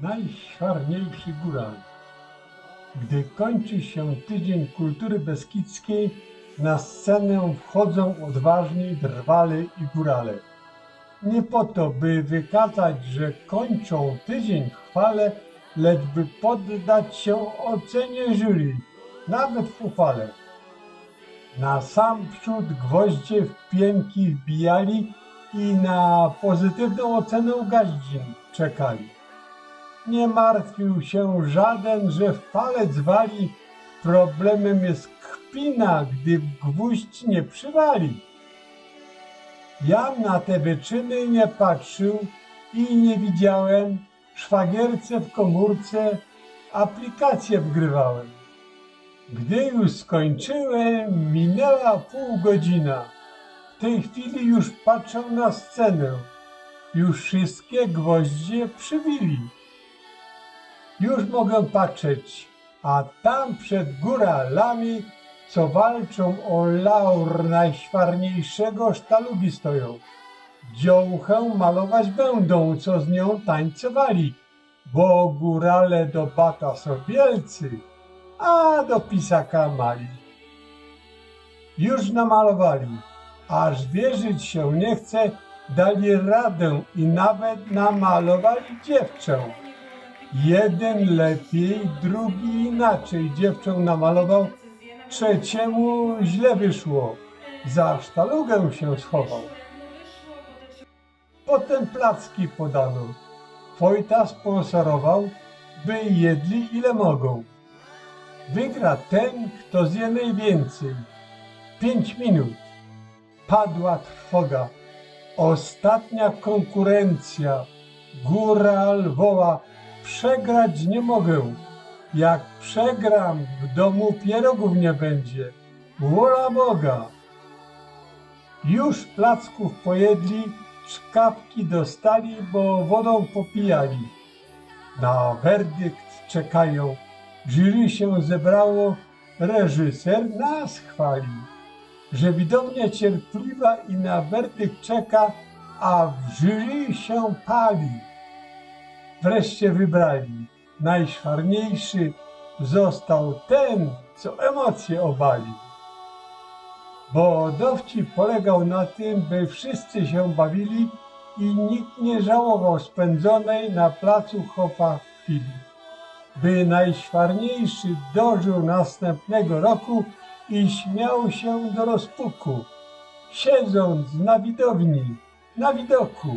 najszwarniejszy góral. Gdy kończy się tydzień kultury beskidzkiej, na scenę wchodzą odważni drwale i górale. Nie po to, by wykazać, że kończą tydzień chwale, lecz by poddać się ocenie jury, nawet w uchwale. Na sam przód gwoździe w pięki wbijali i na pozytywną ocenę gaździn czekali. Nie martwił się żaden, że w palec wali, problemem jest kpina, gdy gwóźdź nie przywali. Jam na te wyczyny nie patrzył i nie widziałem, szwagierce w komórce aplikację wgrywałem. Gdy już skończyłem, minęła pół godzina. W tej chwili już patrzę na scenę. Już wszystkie gwoździe przybili. Już mogę patrzeć, a tam przed góralami, co walczą o laur najśwarniejszego sztalugi stoją. Dziołchę malować będą, co z nią tańcowali, bo górale do bata są wielcy, a do pisaka mali. Już namalowali, aż wierzyć się nie chce, dali radę i nawet namalowali dziewczę. Jeden lepiej, drugi inaczej dziewczę namalował, trzeciemu źle wyszło, za sztalugę się schował. Potem placki podano. Wojta sponsorował, by jedli ile mogą. Wygra ten, kto zje najwięcej. Pięć minut. Padła trwoga. Ostatnia konkurencja. Góral woła, przegrać nie mogę. Jak przegram, w domu pierogów nie będzie. Wola Boga. Już placków pojedli, szkapki dostali, bo wodą popijali. Na werdykt czekają. Jury się zebrało, reżyser nas chwali, że widownia cierpliwa i na werdykt czeka, a w jury się pali. Wreszcie wybrali. Najszwarniejszy został ten, co emocje obalił. Bo dowcip polegał na tym, by wszyscy się bawili i nikt nie żałował spędzonej na placu chopa chwili. By najszwarniejszy dożył następnego roku i śmiał się do rozpuku, siedząc na widowni, na widoku.